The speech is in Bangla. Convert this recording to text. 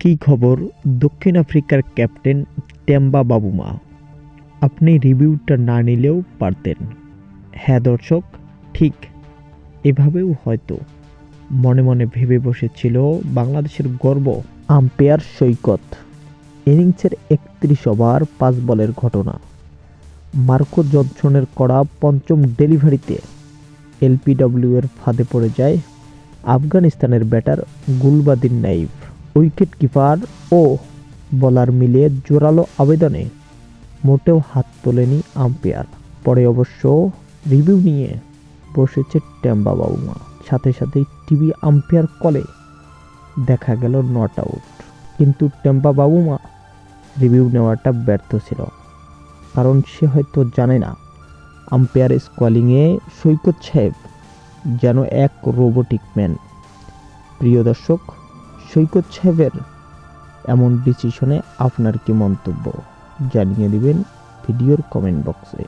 কী খবর? দক্ষিণ আফ্রিকার ক্যাপ্টেন টেম্বা বাবুমা, আপনি রিভিউটা না নিলেও পারতেন। হ্যাঁ দর্শক, ঠিক এভাবেও হয়তো। মনে মনে ভেবে বসেছিল বাংলাদেশের গর্ব আম্পায়ার সৈকত। ইনিংসের একত্রিশ ওভার, পাঁচ বলের ঘটনা। মার্কো জনসনের করা পঞ্চম ডেলিভারিতে এলপিডব্লিউ এর ফাঁদে পড়ে যায় আফগানিস্তানের batter Gulbadin Naib wicket keeper ও বলার মিলিয়ে জোরালো আবেদনে মোটেও হাত তোলেনি আম্পায়ার। পরে অবশ্য রিভিউ নিয়ে বসেছে টেম্বা বাবুমা। সাথে সাথেই টিভি আম্পায়ার কলে দেখা গেল নট আউট। কিন্তু টেম্পা বাবুমা রিভিউ নেওয়াটা ব্যর্থ ছিল। কারণ সে হয়তো জানে না, আম্পায়ার স্কোয়ালিংয়ে সৈকত সাহেব যেন এক রোবোটিক ম্যান। প্রিয় দর্শক সৈকত সাহেবের এমন ডিসিশনে আপনার কি মন্তব্য? জানিয়ে দিবেন ভিডিওর কমেন্ট বক্সে